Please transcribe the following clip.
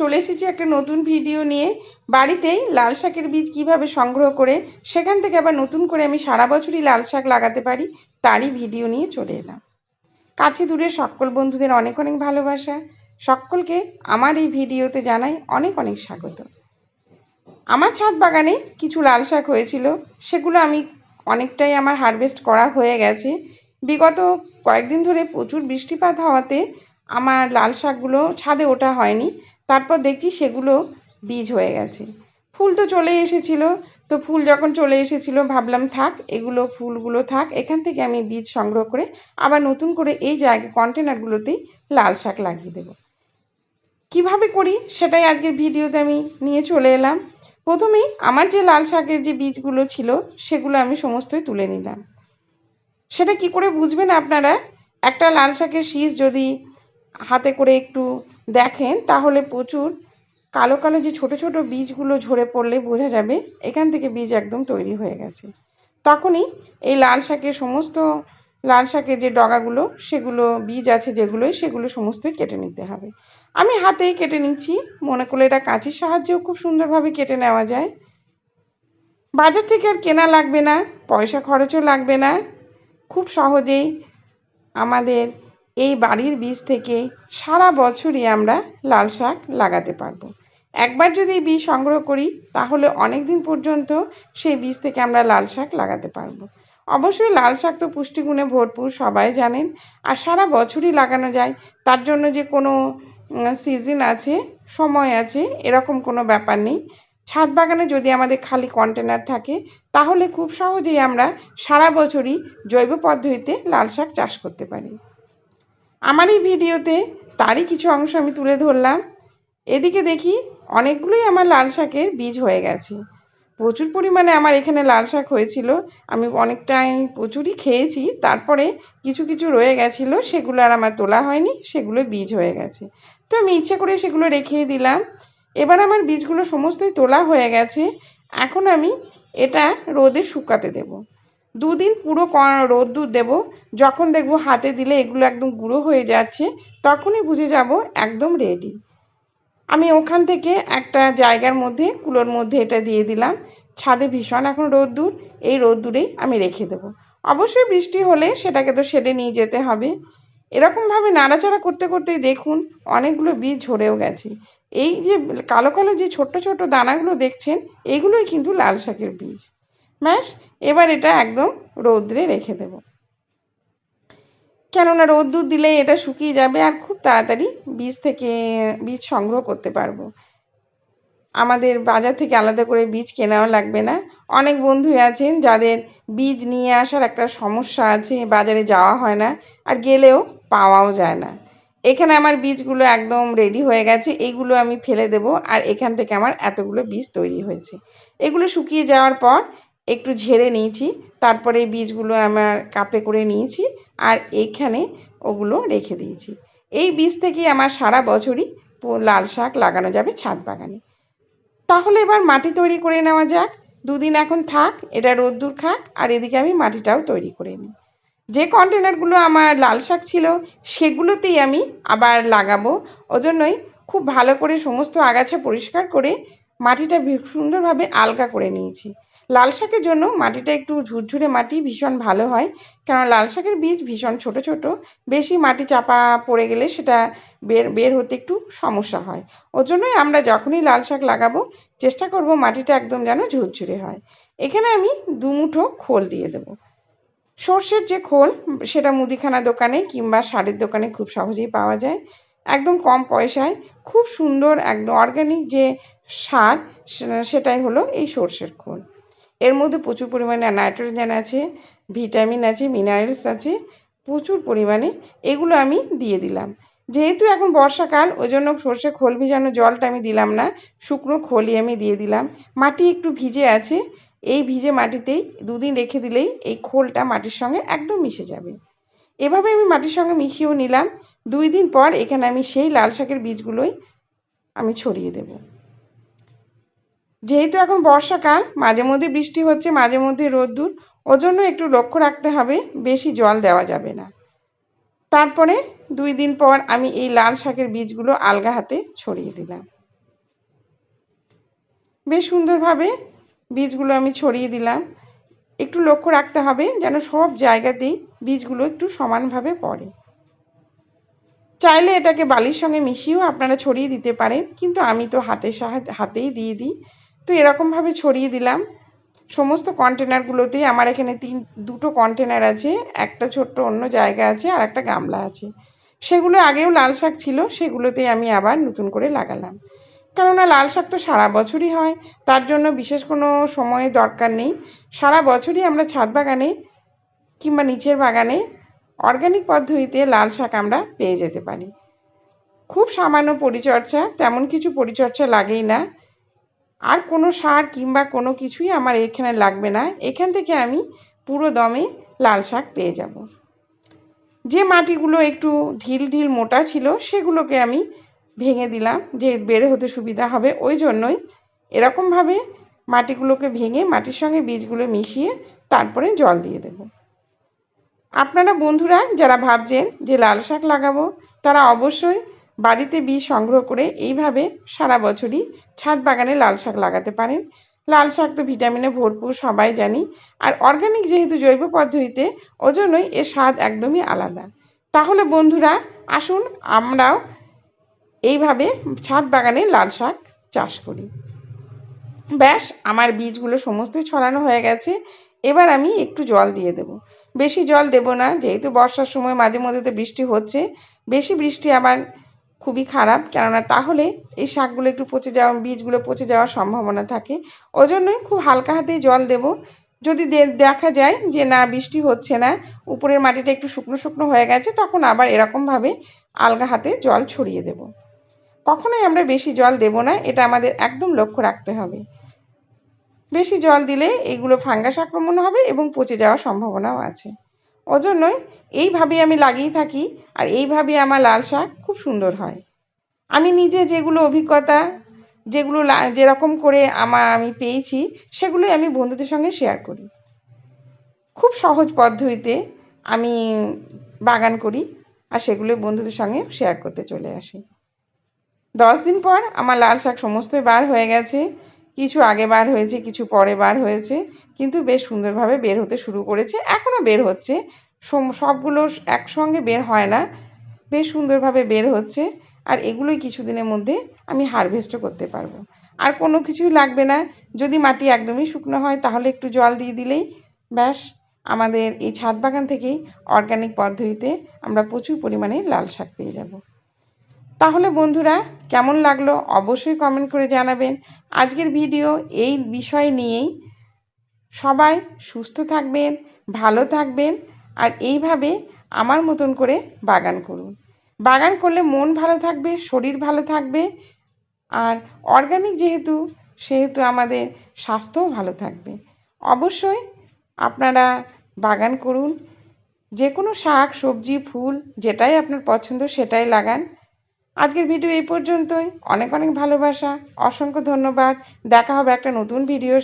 চলে এসেছি একটা নতুন ভিডিও নিয়ে। বাড়িতেই লাল শাকের বীজ কীভাবে সংগ্রহ করে, সেখান থেকে আবার নতুন করে আমি সারা বছরই লাল শাক লাগাতে পারি, তারই ভিডিও নিয়ে চলে এলাম। কাছে দূরে সকল বন্ধুদের অনেক অনেক ভালোবাসা। সকলকে আমার এই ভিডিওতে জানাই অনেক অনেক স্বাগত। আমার ছাদ বাগানে কিছু লাল শাক হয়েছিল, সেগুলো আমি অনেকটাই আমার হারভেস্ট করা হয়ে গেছে। বিগত কয়েকদিন ধরে প্রচুর বৃষ্টিপাত হওয়াতে আমার লাল শাকগুলো ছাদে ওঠা হয়নি। তারপর দেখছি সেগুলো বীজ হয়ে গেছে। ফুল তো চলে এসেছিল, তো ফুল যখন চলে এসেছিল ভাবলাম থাক, এগুলো ফুলগুলো থাক, এখান থেকে আমি বীজ সংগ্রহ করে আবার নতুন করে এই জায়গা কন্টেনারগুলোতেই লাল শাক লাগিয়ে দেবো। কীভাবে করি সেটাই আজকের ভিডিওতে আমি নিয়ে চলে এলাম। প্রথমেই আমার যে লাল শাকের যে বীজগুলো ছিল সেগুলো আমি সমস্তই তুলে নিলাম। সেটা কি করে বুঝবেন আপনারা? একটা লাল শাকের শীষ যদি হাতে করে একটু দেখেন, তাহলে প্রচুর কালো কালো যে ছোট ছোট বীজগুলো ঝরে পড়লে বোঝা যাবে এখান থেকে বীজ একদম তৈরি হয়ে গেছে। তখনই এই লাল শাকের সমস্ত, লাল শাকের যে ডগাগুলো, সেগুলো বীজ আছে যেগুলোই, সেগুলো সমস্তই কেটে নিতে হবে। আমি হাতেই কেটে নিচ্ছি, মনে করলে এটা কাঁচির সাহায্যেও খুব সুন্দরভাবে কেটে নেওয়া যায়। বাজার থেকে আর কেনা লাগবে না, পয়সা খরচও লাগবে না। খুব সহজেই আমাদের এই বাড়ির বীজ থেকে সারা বছরই আমরা লাল শাক লাগাতে পারব। একবার যদি বীজ সংগ্রহ করি, তাহলে অনেক দিন পর্যন্ত সেই বীজ থেকে আমরা লাল শাক লাগাতে পারব। অবশ্যই লাল শাক তো পুষ্টিগুণে ভরপুর, সবাই জানেন। আর সারা বছরই লাগানো যায়, তার জন্য যে কোনো সিজন আছে, সময় আছে, এরকম কোনো ব্যাপার নেই। ছাদ বাগানে যদি আমাদের খালি কন্টেনার থাকে, তাহলে খুব সহজেই আমরা সারা বছরই জৈব পদ্ধতিতে লাল শাক চাষ করতে পারি। আমার এই ভিডিওতে তারই কিছু অংশ আমি তুলে ধরলাম। এদিকে দেখি অনেকগুলোই আমার লাল শাকের বীজ হয়ে গেছে। প্রচুর পরিমাণে আমার এখানে লাল শাক হয়েছিল। আমি অনেকটাই প্রচুরই খেয়েছি। তারপরে কিছু কিছু রয়ে গেছিল, সেগুলো আর আমার তোলা হয়নি, সেগুলো বীজ হয়ে গেছে। তো আমি ইচ্ছে করে সেগুলো রেখেই দিলাম। এবার আমার বীজগুলো সমস্তই তোলা হয়ে গেছে। এখন আমি এটা রোদে শুকাতে দেব। দুদিন পুরো রোদ্দুর দেব, যখন দেখব হাতে দিলে এগুলো একদম গুঁড়ো হয়ে যাচ্ছে, তখনই বুঝে যাব একদম রেডি আমি ওখান থেকে একটা জায়গার মধ্যে, কুলোর মধ্যে এটা দিয়ে দিলাম। ছাদে ভীষণ এখন রোদ্দুর, এই রোদ্দুরেই আমি রেখে দেবো। অবশ্যই বৃষ্টি হলে সেটাকে তো সেরে নিয়ে যেতে হবে। এরকমভাবে নাড়াচাড়া করতে করতেই দেখুন অনেকগুলো বীজ ঝরেও গেছে। এই যে কালো কালো যে ছোট্ট ছোট্ট দানাগুলো দেখছেন, এগুলোই কিন্তু লাল শাকের বীজ। ব্যাস, এবার এটা একদম রৌদ্রে রেখে দেব। কেননা রোদ্দুর দিলেই এটা শুকিয়ে যাবে আর খুব তাড়াতাড়ি বীজ থেকে, বীজ সংগ্রহ করতে পারব। আমাদের বাজার থেকে আলাদা করে বীজ কেনাও লাগবে না। অনেক বন্ধুই আছেন যাদের বীজ নিয়ে আসার একটা সমস্যা আছে, বাজারে যাওয়া হয় না আর গেলেও পাওয়াও যায় না। এখানে আমার বীজগুলো একদম রেডি হয়ে গেছে এইগুলো আমি ফেলে দেব আর এখান থেকে আমার এতগুলো বীজ তৈরি হয়েছে। এগুলো শুকিয়ে যাওয়ার পর একটু ঝেড়ে নিয়েছি, তারপরে বীজগুলো আমার কাপে করে নিয়েছি আর এইখানে ওগুলো রেখে দিয়েছি। এই বীজ থেকে আমার সারা বছরই লাল শাক লাগানো যাবে ছাদ বাগানে। তাহলে এবার মাটি তৈরি করে নেওয়া যাক। দুদিন এখন থাক, এটা রোদ্দুর খাক আর এদিকে আমি মাটিটাও তৈরি করে নিই। যে কন্টেনারগুলো আমার লাল শাক ছিল, সেগুলোতেই আমি আবার লাগাবো। ওজন্যই খুব ভালো করে সমস্ত আগাছা পরিষ্কার করে মাটিটা সুন্দরভাবে আলগা করে নিয়েছি। লাল শাকের জন্য মাটিটা একটু ঝুরঝুরে মাটি ভীষণ ভালো হয়। কারণ লাল শাকের বীজ ভীষণ ছোট ছোট। বেশি মাটি চাপা পড়ে গেলে সেটা বের বের হতে একটু সমস্যা হয়। ওর জন্যই আমরা যখনই লাল শাক লাগাবো, চেষ্টা করব মাটিটা একদম যেন ঝুরঝুরে হয়। এখানে আমি দুমুঠো খোল দিয়ে দেবো। সর্ষের যে খোল, সেটা মুদিখানা দোকানে কিংবা সারের দোকানে খুব সহজেই পাওয়া যায়। একদম কম পয়সায় খুব সুন্দর একদম অর্গ্যানিক যে সার সেটাই হলো এই সর্ষের খোল। এর মধ্যে প্রচুর পরিমাণে নাইট্রোজেন আছে, ভিটামিন আছে, মিনারেলস আছে, প্রচুর পরিমাণে এগুলো আমি দিয়ে দিলাম। যেহেতু এখন বর্ষাকাল ওই জন্য সর্ষে খোল ভিজানো জলটা আমি দিলাম না, শুকনো খোলই আমি দিয়ে দিলাম। মাটি একটু ভিজে আছে, এই ভিজে মাটিতেই দুদিন রেখে দিলেই এই খোলটা মাটির সঙ্গে একদম মিশে যাবে। এভাবে আমি মাটির সঙ্গে মিশিয়েও নিলাম, দুই দিন পর এখানে আমি সেই লাল শাকের বীজগুলোই আমি ছড়িয়ে দেব। যেহেতু এখন বর্ষাকাল, মাঝে মধ্যে বৃষ্টি হচ্ছে, মাঝে মধ্যে রোদ্দুর, ওজন্য একটু লক্ষ্য রাখতে হবে, বেশি জল দেওয়া যাবে না। তারপরে দুই দিন পর আমি এই লাল শাকের বীজগুলো আলগা হাতে ছড়িয়ে দিলাম। বেশ সুন্দরভাবে বীজগুলো আমি ছড়িয়ে দিলাম। একটু লক্ষ্য রাখতে হবে যেন সব জায়গাতেই বীজগুলো একটু সমানভাবে পড়ে। চাইলে এটাকে বালির সঙ্গে মিশিয়েও আপনারা ছড়িয়ে দিতে পারেন, কিন্তু আমি তো হাতের সাহায্যে, হাতেই দিয়ে দিই। তো এরকমভাবে ছড়িয়ে দিলাম। সমস্ত কন্টেনারগুলোতেই আমার এখানে তিন, দুটো কন্টেনার আছে, একটা ছোট্ট অন্য জায়গা আছে আর একটা গামলা আছে। সেগুলো আগেও লাল শাক ছিল, সেগুলোতেই আমি আবার নতুন করে লাগালাম। কেননা লাল শাক তো সারা বছরই হয়, তার জন্য বিশেষ কোনো সময়ের দরকার নেই। সারা বছরই আমরা ছাদ বাগানে কিংবা নিচের বাগানে অর্গানিক পদ্ধতিতে লাল শাক আমরা পেয়ে যেতে পারি। খুব সামান্য পরিচর্যা, তেমন কিছু পরিচর্যা লাগেই না। আর কোনো সার কিংবা কোনো কিছুই আমার এখানে লাগবে না। এখান থেকে আমি পুরো দমে লাল শাক পেয়ে যাব। যে মাটিগুলো একটু ঢিল ঢিল মোটা ছিল, সেগুলোকে আমি ভেঙে দিলাম যে বেড়ে হতে সুবিধা হবে। ওই জন্যই এরকমভাবে মাটিগুলোকে ভেঙে মাটির সঙ্গে বীজগুলো মিশিয়ে তারপরে জল দিয়ে দেব। আপনারা বন্ধুরা, যারা ভাবছেন যে লাল শাক লাগাবো, তারা অবশ্যই বাড়িতে বীজ সংগ্রহ করে এইভাবে সারা বছরই ছাদ বাগানে লাল শাক লাগাতে পারেন। লাল শাক তো ভিটামিনে ভরপুর, সবাই জানি। আর অর্গানিক যেহেতু জৈব পদ্ধতিতে, ওজন্যই এর স্বাদ একদমই আলাদা। তাহলে বন্ধুরা, আসুন আমরাও এইভাবে ছাদ বাগানে লাল শাক চাষ করি। ব্যাস, আমার বীজগুলো সমস্তই ছড়ানো হয়ে গেছে। এবার আমি একটু জল দিয়ে দেব। বেশি জল দেব না, যেহেতু বর্ষার সময় মাঝে মধ্যে তো বৃষ্টি হচ্ছে। বেশি বৃষ্টি আবার খুবই খারাপ। কেননা তাহলে এই শাকগুলো একটু পচে যাওয়া, বীজগুলো পচে যাওয়ার সম্ভাবনা থাকে। ওই জন্যই খুব হালকা হাতেই জল দেব। যদি দেখা যায় যে না, বৃষ্টি হচ্ছে না, উপরের মাটিটা একটু শুকনো শুকনো হয়ে গেছে, তখন আবার এরকমভাবে আলগা হাতে জল ছড়িয়ে দেব। কখনোই আমরা বেশি জল দেব না, এটা আমাদের একদম লক্ষ্য রাখতে হবে। বেশি জল দিলে এগুলো ফাঙ্গাস আক্রমণ হবে এবং পচে যাওয়ার সম্ভাবনাও আছে। ওজন্যই এইভাবেই আমি লাগিয়ে থাকি, আর এইভাবে আমার লাল শাক খুব সুন্দর হয়। আমি নিজে যেগুলো অভিজ্ঞতা, যেগুলো যেরকম করে আমার আমি পেয়েছি, সেগুলোই আমি বন্ধুদের সঙ্গে শেয়ার করি। খুব সহজ পদ্ধতিতে আমি বাগান করি আর সেগুলো বন্ধুদের সঙ্গে শেয়ার করতে চলে আসি। দশ দিন পর আমার লাল শাক সমস্তই বার হয়ে গেছে। কিছু আগে বার হয়েছে, কিছু পরে বার হয়েছে, কিন্তু বেশ সুন্দরভাবে বের হতে শুরু করেছে। এখনও বের হচ্ছে। সবগুলো একসঙ্গে বের হয় না। বেশ সুন্দরভাবে বের হচ্ছে আর এগুলোই কিছুদিনের মধ্যে আমি হারভেস্টও করতে পারব। আর কোনো কিছুই লাগবে না। যদি মাটি একদমই শুকনো হয় তাহলে একটু জল দিয়ে দিলেই ব্যাস। আমাদের এই ছাদ বাগান থেকেই অর্গানিক পদ্ধতিতে আমরা প্রচুর পরিমাণে লাল শাক পেয়ে যাব। তাহলে বন্ধুরা, কেমন লাগল অবশ্যই কমেন্ট করে জানাবেন। আজকের ভিডিও এই বিষয় নিয়েই। সবাই সুস্থ থাকবেন, ভালো থাকবেন আর এইভাবে আমার মতন করে বাগান করুন। বাগান করলে মন ভালো থাকবে, শরীর ভালো থাকবে, আর অর্গানিক যেহেতু, সেহেতু আমাদের স্বাস্থ্যও ভালো থাকবে। অবশ্যই আপনারা বাগান করুন যে কোনো শাক, সবজি, ফুল, যেটাই আপনার পছন্দ সেটাই লাগান। আজকের ভিডিও এই পর্যন্তই। অনেক অনেক ভালোবাসা, অসংখ্য ধন্যবাদ। দেখা হবে একটা নতুন ভিডিও